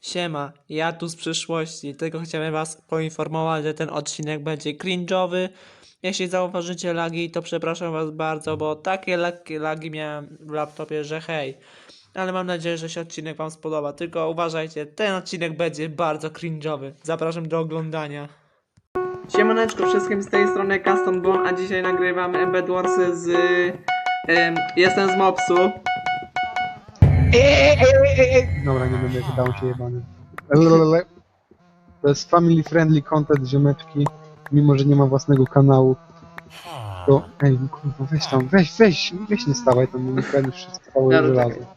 Siema, ja tu z przyszłości, tylko chciałem was poinformować, że ten odcinek będzie cringe'owy. Jeśli zauważycie lagi, to przepraszam was bardzo, bo takie lagi, lagi miałem w laptopie, że hej. Ale mam nadzieję, że się odcinek wam spodoba, tylko uważajcie, ten odcinek będzie bardzo cringe'owy. Zapraszam do oglądania. Siemaneczko wszystkim z tej strony Custom Bone, a dzisiaj nagrywamy Embed Warsy z... em, jestem z Mopsu. Dobra, nie będę wydał się jebany. Lelelele. To jest family friendly content ziomeczki, mimo że nie ma własnego kanału. To, ej, kurwa, weź tam, weź, weź, weź nie stawaj tam, nie kręcisz wszystko całe Dobra, żelazo. jest.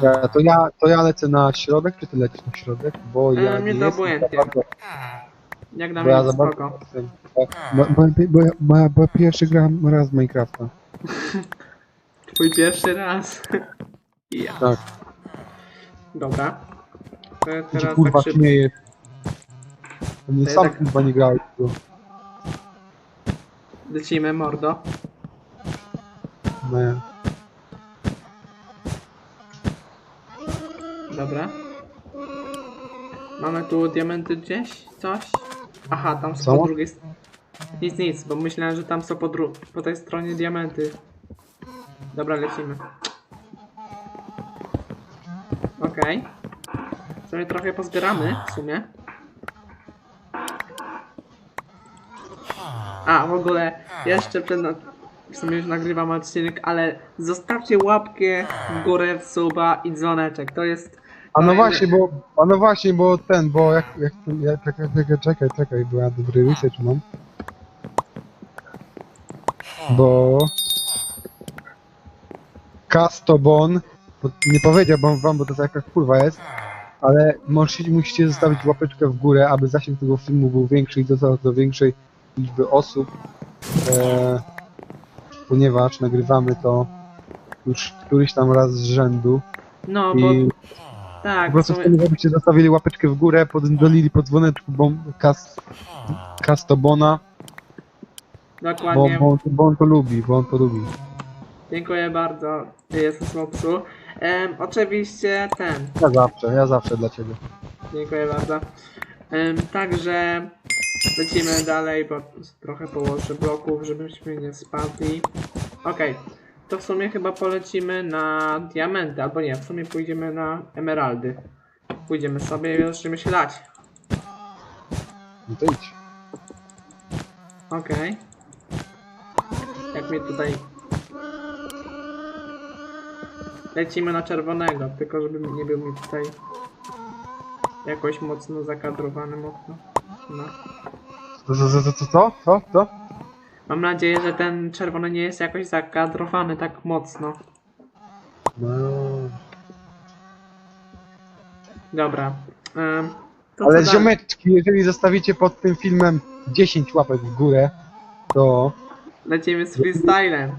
Dobra, to ja, to ja lecę na środek, czy ty lecisz na środek? Bo ja mnie nie to jestem obojętnie. za bardzo, Jak na bo ja mnie za bardzo spoko. jestem, bo, bo, bo, bo, bo, bo pierwszy gram raz w Minecrafta. Twój pierwszy raz. Ja. Tak, Dobra. To ja teraz kurwa tak szybko. śmieje. To nie To ja sam tak- kurwa nie grałeś. tu. Lecimy mordo. Nie. Dobra. Mamy tu diamenty gdzieś? Coś? Aha, tam są Co? po drugiej stronie. Nic, nic, bo myślałem, że tam są po, dru- po tej stronie diamenty. Dobra, lecimy. Okej. Sobie trochę pozbieramy w sumie. A, w ogóle jeszcze przed... W sumie już nagrywam odcinek, ale zostawcie łapkę w górę, w suba i dzwoneczek. To jest... A no właśnie, bo, a no właśnie, bo ten, bo jak, jak, jak czekaj, czekaj, czekaj, czekaj, bo ja dobry research mam. Bo Castobon, bo nie powiedziałbym wam, bo to taka kurwa jest, ale musicie, musicie zostawić łapeczkę w górę, aby zasięg tego filmu był większy i dotarł do większej liczby osób, e, ponieważ nagrywamy to już któryś tam raz z rzędu No, bo... i Tak, po prostu sumie... chcemy, żebyście zostawili łapeczkę w górę, podolili po dzwoneczku bom, kas, Castobona, bo, Dokładnie. bo, on, bo on to lubi, bo on to lubi. Dziękuję bardzo. Jestem Smopsu. Em, oczywiście ten. Ja zawsze, ja zawsze dla ciebie. Dziękuję bardzo. Em, także lecimy dalej, bo trochę położę bloków, żebyśmy nie spadli. Okej. To w sumie chyba polecimy na diamenty, albo nie, w sumie pójdziemy na emeraldy. Pójdziemy sobie i zaczniemy się lać. No to idź. Okej. Jak mnie tutaj... Lecimy na czerwonego, tylko żeby nie był mi tutaj jakoś mocno zakadrowany mocno. No. Co, co, co, co, co, co, co? Mam nadzieję, że ten czerwony nie jest jakoś zakadrowany tak mocno. No. Dobra. To Ale co dalej? ziomeczki, jeżeli zostawicie pod tym filmem 10 łapek w górę, to Lecimy z freestylem.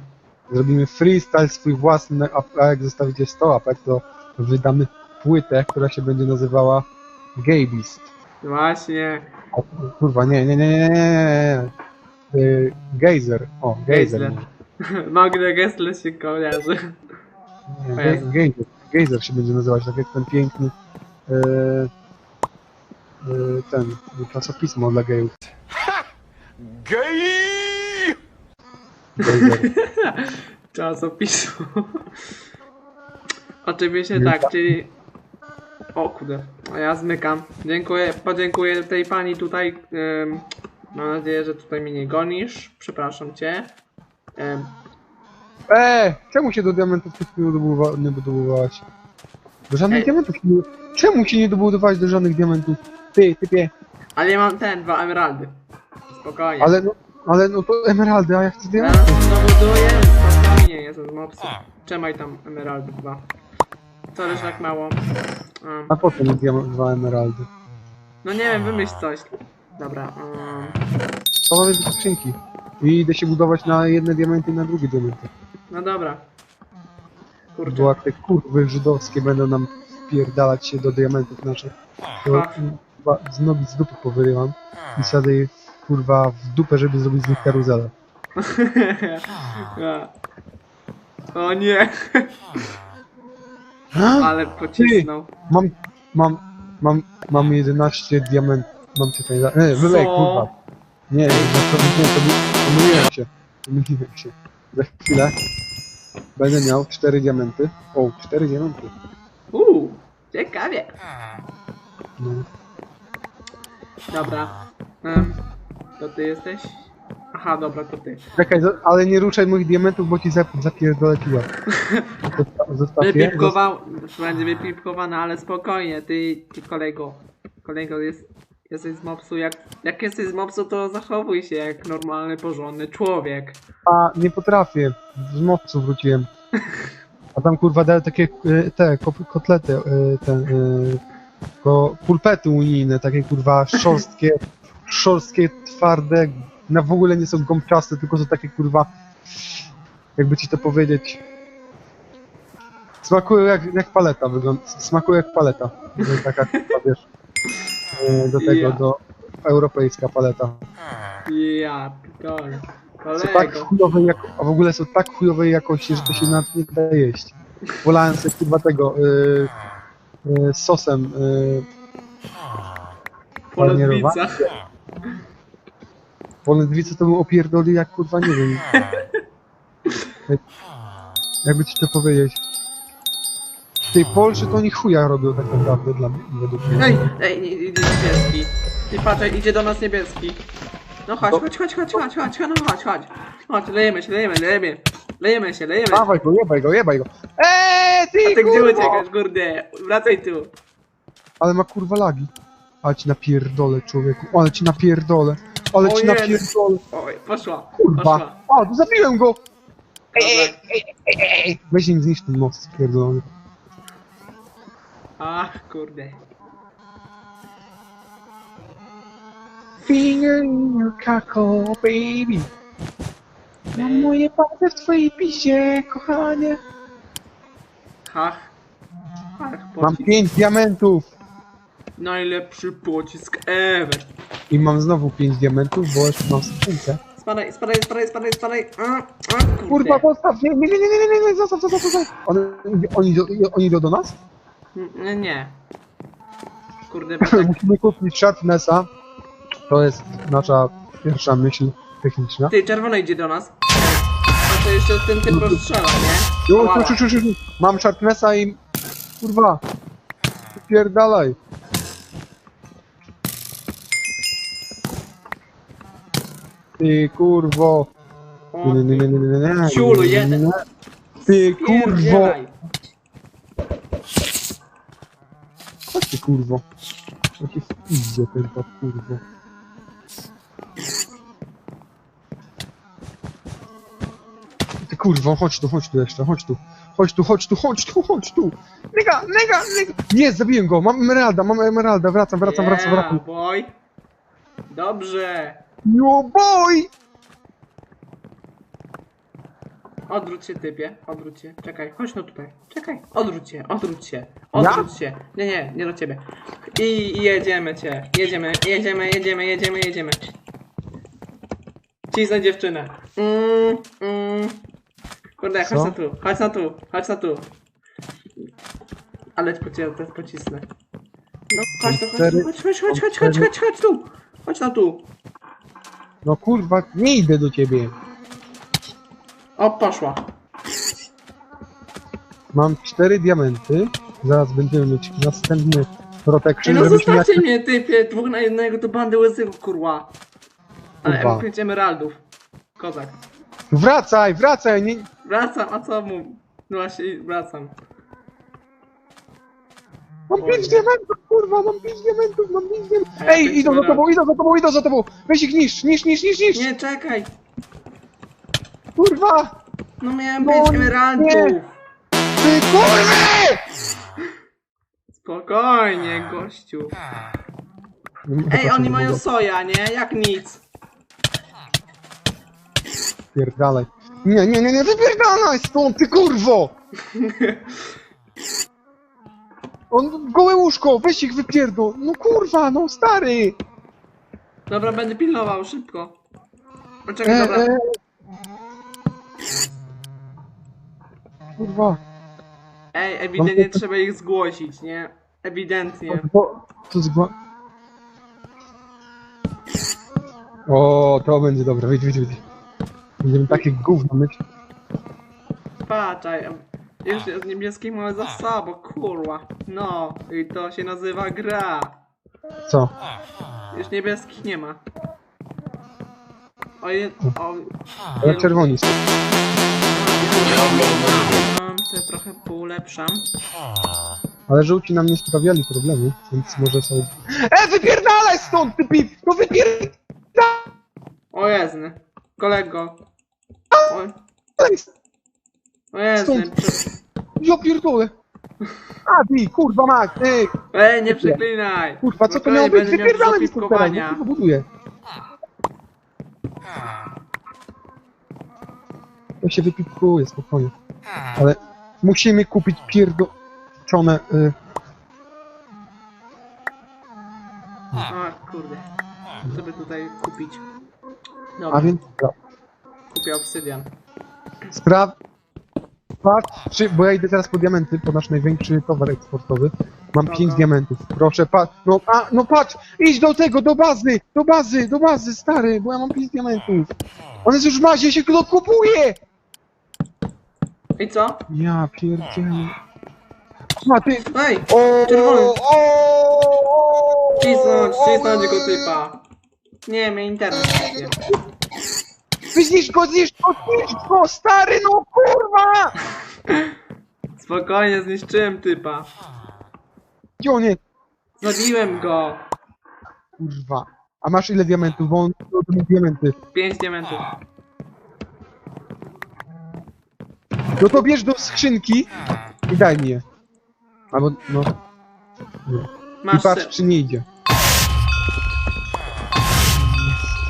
Zrobimy freestyle swój własny, a a jak zostawicie 100 łapek, to wydamy płytę, która się będzie nazywała Gay Beast. Właśnie. O, kurwa, nie, nie, nie, nie, nie, nie. Y, Geyser. O, Geyser. Geyser. Magda Gessler się kojarzy. Nie, O Ge- Jezu. Geyser. Geyser się będzie nazywać, tak jak ten piękny e, e, ten czasopismo dla gejów. Gay! Geyser. Czasopismo. Oczywiście tak, czyli... O kurde, a ja zmykam. Dziękuję, podziękuję tej pani tutaj. em, mam nadzieję, że tutaj mnie nie gonisz. Przepraszam cię. Em, E, czemu się do diamentów tych nie dobudowa- nie dobudowałaś? Do żadnych Ej. diamentów nie... Czemu się nie dobudowałaś do żadnych diamentów? Ty, typie. ale ja mam ten, dwa emeraldy. Spokojnie. Ale no, ale no to emeraldy, a ja chcę Ja diamenty. dobuduję, spokojnie, jestem z mopsem. Trzymaj tam emeraldy dwa. Co, że tak mało? Em, A po co mi diament, dwa emeraldy? no nie wiem, wymyśl coś. Dobra, em, To mamy do skrzynki. I idę się budować na jedne diamenty i na drugie diamenty. no dobra. Bo Kurczę. jak te kurwy żydowskie będą nam wpierdalać się do diamentów naszych, to Ach. chyba z nogi z dupy powyrywam i wsadzę je kurwa w dupę, żeby zrobić z nich karuzelę. O nie, ale pocisnął. Mam mam, mam, mam 11 diamentów. Mam cię tutaj za... Nie, wylej, kurwa. Nie, nie, to, nie, to pomyliłem się. Pomyliłem się. Za chwilę będę miał 4 diamenty. O, 4 diamenty. Uuu, ciekawie. No. Dobra. Um, to ty jesteś? Aha, dobra, to ty. Czekaj, ale nie ruszaj moich diamentów, bo ci zap- zapierdolę piła. Zosta- Zostaw je. Wypipkował, będzie wypipkowana, ale spokojnie, ty, ty kolego. Kolego, jest, jesteś z mopsu, jak, jak jesteś z mopsu, to zachowuj się jak normalny, porządny człowiek. A, nie potrafię. Z mopcu wróciłem. A tam kurwa dają takie e, te kop- kotlety, e, te e, ko, pulpety unijne, takie kurwa szorstkie, szorstkie, twarde, na w ogóle nie są gąbczaste, tylko są takie kurwa, jakby ci to powiedzieć. Smakują jak, jak paleta, wygląda, smakują jak paleta. Taka kurwa, wiesz, e, do tego, Ja. do europejska paleta. Ja, pitole. Są tak Kolego. chujowej jak, a w ogóle są tak chujowej jakości, że to się nawet nie da jeść. Wolałem sobie chyba tego y, y, z sosem y, Polodwica. Polędwicy to bym opierdolił jak kurwa nie wiem. Jak- Jakby ci to powiedzieć. W tej Polsce to oni chuja robią tak naprawdę dla mnie, według mnie. Ej, ej, nie- idzie niebieski. Ty patrzaj, idzie do nas niebieski. No chodź, To- chodź, chodź, chodź, chodź, chodź, no chodź, chodź. Chodź, lejemy się, lejemy, lejemy. Lejemy się, lejemy się. Dawaj go, jebaj go, jebaj go. Eee, ty, A ty gdzie kurwa! uciekasz, kurde? Wracaj tu. Ale ma kurwa lagi. Ale ci napierdolę, człowieku. Ale ci napierdolę. Ale O ci napierdolę. Oj, poszła, Kurwa. poszła. O, to zabiłem go! Dobra. Weź im zniszcz ten most pierdolony. Ach, kurde. Finger in your kako, baby. Mam moje palce w twojej pisie, kochanie. Hach. Ach, Mam pięć diamentów. Najlepszy pocisk ever. I mam znowu pięć diamentów, bo jeszcze mam skrzynkę. Spadaj, spadaj, spadaj, spadaj, spadaj. A, a, kurde. Kurwa, postaw! Nie, nie, nie, nie, nie, nie, nie, zostaw, zostaw, zostaw. One, oni, idą- oni idą do nas? Nie, nie. Kurde, bo tak... Musimy kupić Sharpnessa. To jest nasza pierwsza myśl techniczna. Ty, czerwony idzie do nas. A to jeszcze ten typ rozstrzela, nie? Już, już, już, już, już. Mam Sharpnessa i... Kurwa. Pierdalaj. Ty kurwo. Nie, nie, nie, nie, nie, nie, nie. Ciulu, nie, nie, jeden. nie. Ty kurwo. Pierdzielaj. Chodź ty kurwo. Jaki w pizdzie ten pat kurwo. Ty kurwo, chodź tu, chodź tu jeszcze, chodź tu. Chodź tu, chodź tu, chodź tu, chodź tu. Nega, nega, nega. Jest, zabiłem go, mam emeralda, mam emeralda, wracam, wracam, wracam, Yeah, wracam. boy. Dobrze. No boy! Odwróć się, typie. Odwróć się. Czekaj, chodź no tutaj. Czekaj. Odwróć się, odwróć się. Odwróć się. Nie, nie, nie do ciebie. I, I jedziemy cię. Jedziemy, jedziemy, jedziemy, jedziemy, jedziemy. Cisnę dziewczynę. Mm, mm. Kurde, chodź Co? na tu, chodź na tu, chodź na tu. Ale cię teraz pocisnę. No, chodź tu, chodź Cztery- tu, chodź, chodź, chodź, chodź, chodź, chodź, chodź tu. Chodź na tu. No kurwa, nie idę do ciebie. O, poszła. Mam cztery diamenty. Zaraz będziemy mieć następny Ej, protection, no żebyśmy jak... zostawcie mnie, typie, dwóch na jednego to bandy łysego, kurwa. Ale Kurwa. M5 emeraldów. Kozak. Wracaj, wracaj, nie... Wracam, a co mu? No właśnie, wracam. Mam pięć diamentów, kurwa, mam pięć diamentów, mam pięć diamentów. Ja Ej, pięć idą za tobą, idą za tobą, idą za tobą. Weź ich niszcz, niszcz, niszcz, niszcz, niszcz. Nie, czekaj! Kurwa, No miałem No pięć nie. emeraldów! ty kurwy! Spokojnie, gościu. Ej, oni mają soja, nie? Jak nic. Pierdalaj. Nie, nie, nie, nie, wypierdalaj stąd, ty kurwo! On, gołe łóżko, weź ich wypierdol. No kurwa, no stary. Dobra, będę pilnował, szybko. No czekaj, E, dobra. e. Kurwa. Ej, ewidentnie trzeba ich zgłosić, nie? Ewidentnie. Bo to zgła... O, to będzie dobre, wyjdź, wyjdź, wyjdź. Będziemy takie gówno myć. Patrzaj, już z niebieskich mamy za sobą, kurwa. No, i to się nazywa gra. Co? Już niebieskich nie ma. O, je, o, Ale czerwoni są. Mam, to trochę poulepszam. Ale żółci nam nie sprawiali problemu, więc może są... E, wypierdalaj stąd, ty pip! No wypierdalaj O jezny. Kolego. O. Stąd. Ja pierdolę! A, ty, kurwa mać, ty! Ej, nie przeklinaj. Kurwa, co to Spokojnie, miało być? będę miał Wypierdalaj mi dużo stąd teraz, piwkowania. ja to buduję. Ja się wypipkuję, spokojnie. Ale musimy kupić pierdolone... Y, O kurde. Co by tutaj kupić? a Dobra, więc... Kupię obsydian. Spraw... Patrz, czy, bo ja idę teraz po diamenty, po nasz największy towar eksportowy. Mam Dobra. 5 diamentów. Proszę, patrz. No, a, no patrz! Idź do tego, do bazy! Do bazy, do bazy, stary, bo ja mam 5 diamentów. On jest już w bazie, się go kupuje! I co? Ja pierdzielę. A ty... Ej! O, Czerwony. o, o, Cisnąć, o, cisnąć go typa. Nie, mnie internet nie. Zniszcz go, zniszcz go, zniszcz go, stary, no kurwa! Spokojnie, zniszczyłem typa. Gdzie on jest? Zabiłem go. Kurwa. A masz ile diamentów? Bo on to mi diamenty. Pięć diamentów. No to bierz do skrzynki i daj mi je. Albo, no. I Masz patrz, se... czy nie idzie.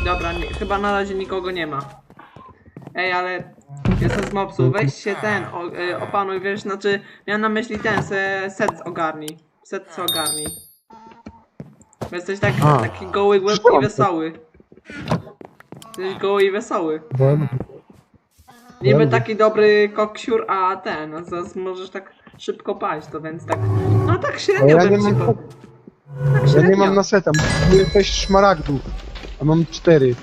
Dobra, nie, chyba na razie nikogo nie ma. Ej, ale jestem z mopsu, weź się ten, o, y, opanuj, wiesz, znaczy, miałem na myśli ten, se, set ogarnij. Set co ogarnij. Bo jesteś tak, A. taki goły łeb i wesoły. Jesteś goły i wesoły. Bo... Niby taki dobry koksiur, a ten, a zaraz możesz tak szybko paść, to więc tak, no tak średnio ja nie bym ci mam, po... Tak ja średnio. nie mam na seta. Mam 6 szmaragdów. A mam 4.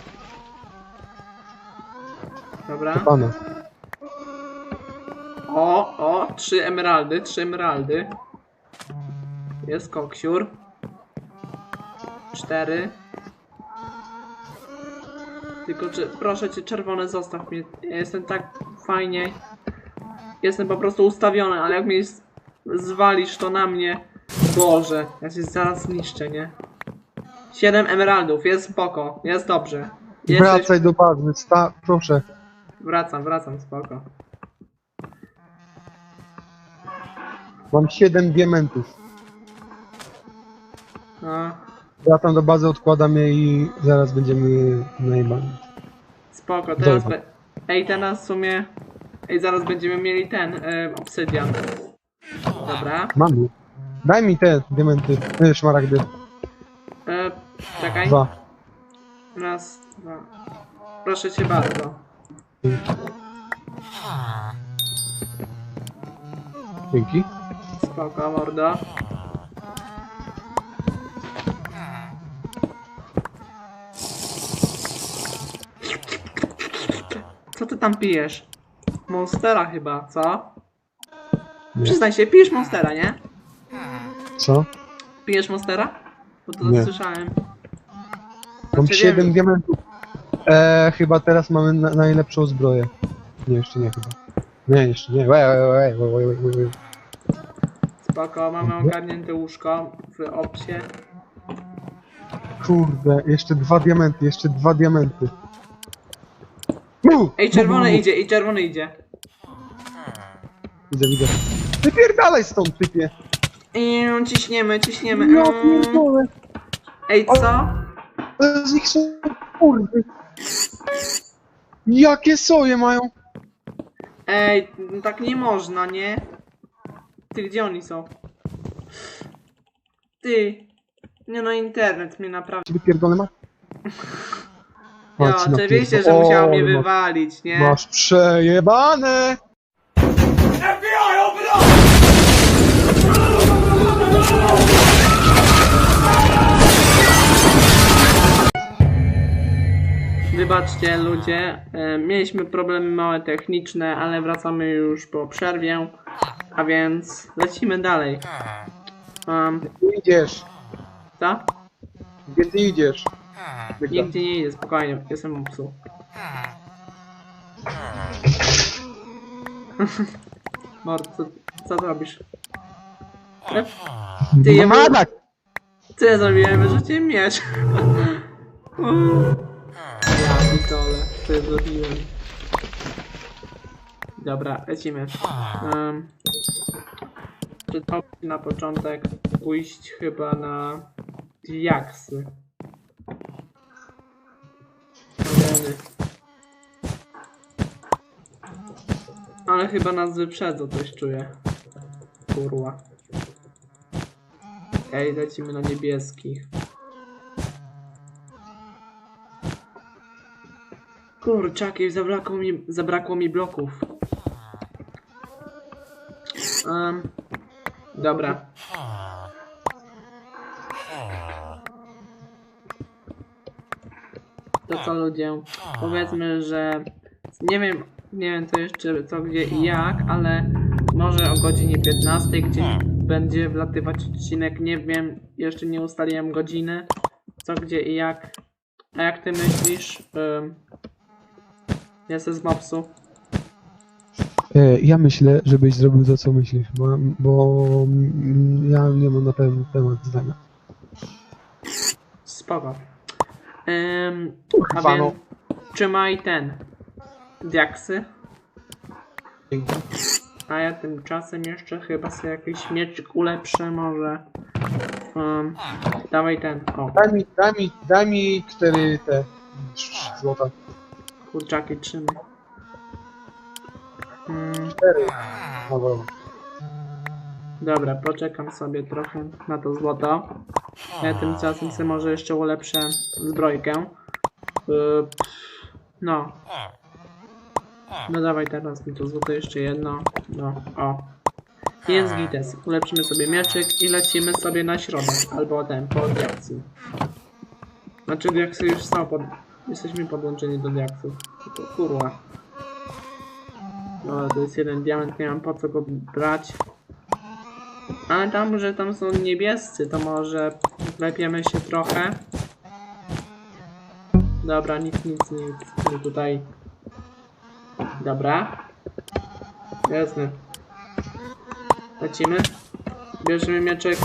Dobra. Pana. O, o, trzy emeraldy, trzy emeraldy. Jest koksiur. Cztery. Tylko czy, proszę cię, czerwone zostaw mnie. Ja jestem tak fajnie. Jestem po prostu ustawiony, ale jak mnie z- zwalisz to na mnie. Boże, ja cię zaraz zniszczę, nie? Siedem emeraldów, jest spoko, jest dobrze. Jesteś... Wracaj do bazy, sta... proszę. Wracam, wracam, spoko. Mam 7 diamentów. No, Wracam do bazy, odkładam je i zaraz będziemy najebani. Spoko, teraz Dobra. be... Ej, teraz w sumie... Ej, zaraz będziemy mieli ten, y, obsydian. Dobra. Mam je. Daj mi te diamenty, e, szmaragdy. E, czekaj. Dwa. Raz, dwa. Proszę cię bardzo. Dzięki. Spoko, mordo. Co ty tam pijesz? Monstera chyba, co? Nie. Przyznaj się, pijesz Monstera, nie? Co? Pijesz Monstera? Bo to Nie. słyszałem. Mam Znaczy, 7 wiem- diamentów. E, chyba teraz mamy na, najlepszą zbroję. Nie, jeszcze nie chyba. Nie, jeszcze nie. Łe, łe, łe, łe, łe, łe, łe. Spoko, mamy Mhm. ogarnięte łóżko w opsie. Kurde, jeszcze dwa diamenty, jeszcze dwa diamenty. Mu! Ej, czerwony idzie, i czerwony idzie. Widzę, widzę. Wypierdalaj stąd, typie. I ciśniemy, ciśniemy. No Mm. pierdolę. Ej, co? Ale Z nich są kurwy. Jakie soje mają? Ej, no tak nie można, nie? Ty, gdzie oni są? Ty. Nie no, internet mnie naprawdę... Ciebie pierdolę ma? Ja, Patrz na oczywiście, pierdol- że musiało O, mnie no. wywalić, nie? Masz przejebane! Wybaczcie ludzie, e, mieliśmy problemy małe techniczne, ale wracamy już po przerwie, a więc lecimy dalej. Um, Gdzie ty idziesz? co? Gdzie ty idziesz? Nigdzie nie idę, spokojnie, jestem psu. Mord, co, co ty robisz? E, Ty, ja No, tak! Co ja zrobiłem? Wyrzuciłem miecz. Ja pitole, co ja zrobiłem. Dobra, lecimy. Um, to na początek pójść chyba na diaksy? Ale chyba nas wyprzedzą, coś czuję. Kurwa. Ej, lecimy na niebieskich. Kurczaki, zabrakło mi, zabrakło mi bloków. Um, dobra. To co ludzie, powiedzmy, że nie wiem, nie wiem co jeszcze, co gdzie i jak, ale może o godzinie 15, gdzie będzie wlatywać odcinek, nie wiem, jeszcze nie ustaliłem godziny, co gdzie i jak. A jak ty myślisz? Um, jestem z mopsu. E, Ja myślę, żebyś zrobił to, co myślisz, bo, bo mm, ja nie mam na pewno temat zdania. Spoko. Um, a Kurwa, no. więc trzymaj ten. Diaksy. Dzięki. A ja tymczasem jeszcze chyba sobie jakiś mieczyk ulepszę może. Um, dawaj ten. O, Daj mi, daj mi, daj mi cztery te sz- złota. Kurczaki trzymaj. Mm, dobra. poczekam sobie trochę na to złoto. Ja tymczasem sobie może jeszcze ulepszę zbrojkę. Yy, no. No dawaj teraz mi to złoto jeszcze jedno. No, o. Jest gites. Ulepszymy sobie mieczyk i lecimy sobie na środek. Albo ten, po diaksy. Znaczy diaksy już są pod... Jesteśmy podłączeni do diaksów. Tylko kurwa. No to jest jeden diament, nie mam po co go brać. Ale tam, że tam są niebiescy, to może lepiemy się trochę. Dobra, nic, nic, nic. Nie tutaj. Dobra. Jasne. Lecimy. Bierzemy mieczek.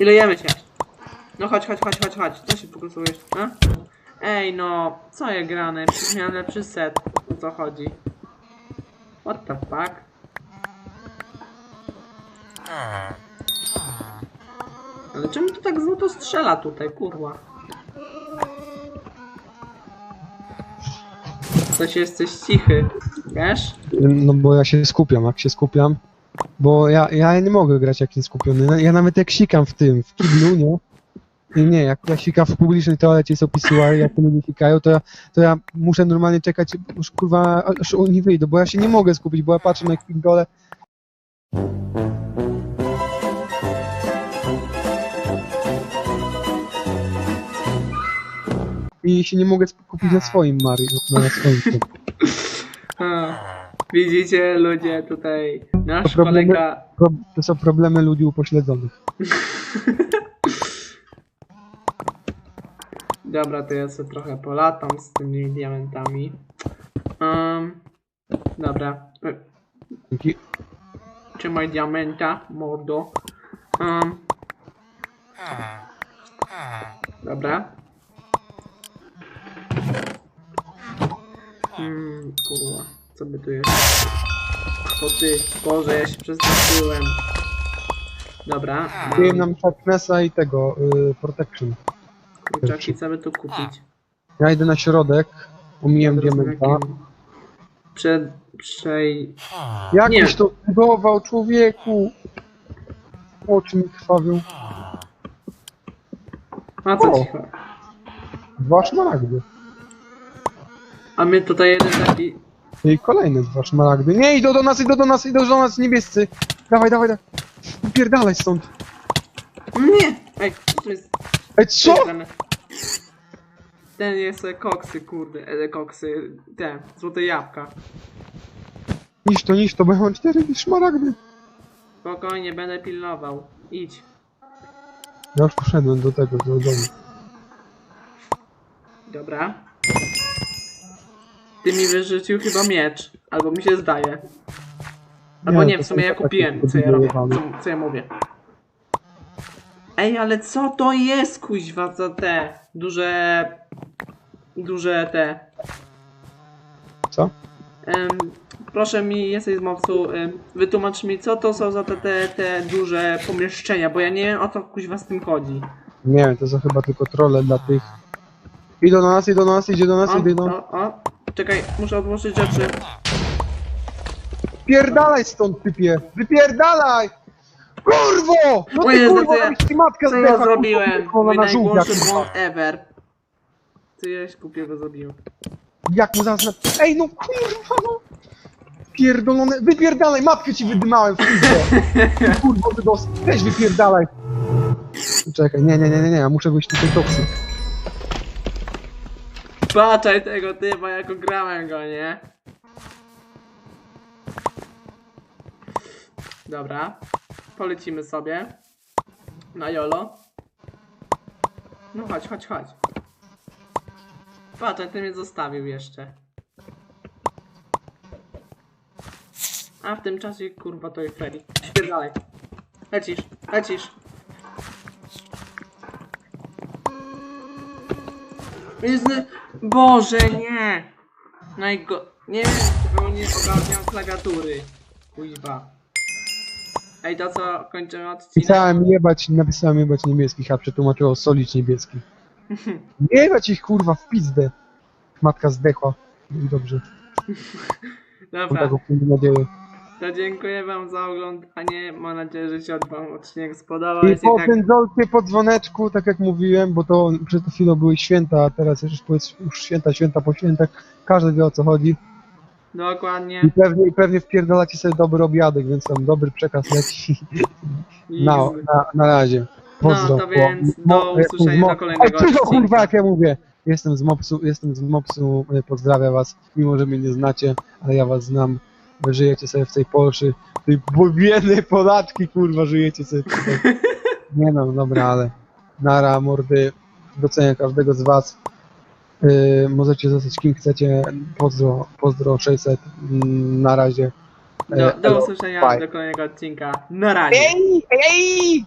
I lejemy się. No chodź, chodź, chodź, chodź, chodź. Co się fokusujesz? A? Ej no, co ja grane? Miałem lepszy set. O co chodzi? What the fuck? Ale czemu to tak złoto strzela tutaj, kurwa? Coś jesteś cichy, wiesz? No bo ja się skupiam, jak się skupiam. Bo ja, ja nie mogę grać jak nie skupiony. Ja nawet jak sikam w tym, w kiblu, nie? I nie, jak ja sikam w publicznej toalecie są pisuary, jak te ludzie sikają, to ja, to ja muszę normalnie czekać, już kurwa, aż oni wyjdą, bo ja się nie mogę skupić, bo ja patrzę na dole. I się nie mogę skupić na swoim Mario, na swoim widzicie ludzie tutaj, nasz To problemy- kolega... Pro, to są problemy ludzi upośledzonych. Dobra, to ja sobie trochę polatam z tymi diamentami. Um, dobra. Trzymaj diamenta, mordo. Um, dobra. Hmm, kurwa, co by tu jest? O ty, Boże, ja się przestraszyłem. Dobra, Daję nam Sharpnessa i tego, y, Protection. Kurczaki, co by tu kupić? Ja idę na środek, omijam Teraz diamenta. Przed, przej... Jak Nie. byś to budował, człowieku? Oczy mi krwawią. A co O. ci chodzi? Dwa szmaragdy. A my tutaj jeden taki... I kolejne dwa szmaragdy. Nie, idą do nas, idą do nas, idą do nas niebiescy. Dawaj, dawaj, dawaj. Pierdalaj stąd. Nie! Ej, co tu jest? Ej, co? Wygrane. ten jest e, koksy, kurde, e, koksy, te, złote jabłka. Niż to, niż to, bo ja mam cztery szmaragdy. Spokojnie, będę pilnował. Idź. Ja już poszedłem do tego, do domu. Dobra. Ty mi wyrzucił chyba miecz. Albo mi się zdaje. Albo Nie, to w sumie są ja takie kupiłem. Co ja robię? Co, co ja mówię? Ej, ale co to jest, kuźwa, za te duże... Duże te... Co? Em, proszę mi, jesteś z mopsu, em, wytłumacz mi, co to są za te, te, te duże pomieszczenia, bo ja nie wiem, o co kuźwa z tym chodzi. Nie wiem, to są chyba tylko trolle dla tych. Idą do nas, idą do nas, idzie do nas, O, idą. o, o. Czekaj, muszę odłożyć rzeczy. Pierdalaj stąd, typie! Wypierdalaj! Kurwo! No ty co ja- abyś ci matka Co ja zdechła, zrobiłem? kurwa, Mój na najgorszy kurwa. błąd ever. Co ja głupiego zrobiłem? Jak mu zaraz na... Ej, no kurwa, no! Pierdolone... Wypierdalaj, matkę ci wydymałem w pizdę! Kurwo, wydos... Weź wypierdalaj! Czekaj, nie, nie, nie, nie, nie, ja muszę wyjść tutaj toksy. Patrzaj tego typa, jak ograłem go, nie? Dobra. Polecimy sobie. Na jolo. No chodź, chodź, chodź. Patrzaj, ty mnie zostawił jeszcze. A w tym czasie, kurwa, to jest Freddy. Spierdalaj. Lecisz, lecisz. Jezu, Boże, nie! Najgo... Nie wiem, czego nie ogarniam klawiatury. Kuźba. Ej, to co, kończymy odcinek? Pisałem jebać, napisałem jebać niebieskich, a przetłumaczyło solić niebieskich. Jebać ich kurwa w pizdę. Matka zdechła. I dobrze, Dobra, taką nadzieję. to dziękuję wam za oglądanie. Mam nadzieję, że się wam odcinek spodobał. I Jeśli po tak, pędzolcie po dzwoneczku, tak jak mówiłem, bo to przed chwilą były święta, a teraz już powiedz już święta, święta po świętach. Każdy wie o co chodzi. Dokładnie. I pewnie, i pewnie wpierdalacie sobie dobry obiadek, więc tam dobry przekaz leci. Na, na, na razie. Pozdro. No, to więc do usłyszenia do kolejnego odcinka. kurwa, jak ja mówię. Jestem z Mopsu, jestem z Mopsu, e, pozdrawiam was, mimo że mnie nie znacie, ale ja was znam. Wy żyjecie sobie w tej Polsce, tej biednej Polaczki, kurwa, żyjecie sobie tutaj. Nie no, dobra, ale nara, mordy, doceniam każdego z was. Yy, możecie zostać kim chcecie, pozdro, pozdro 600, mm, na razie. Do, do elo, usłyszenia bye. do kolejnego odcinka. Na razie. Ej, ej!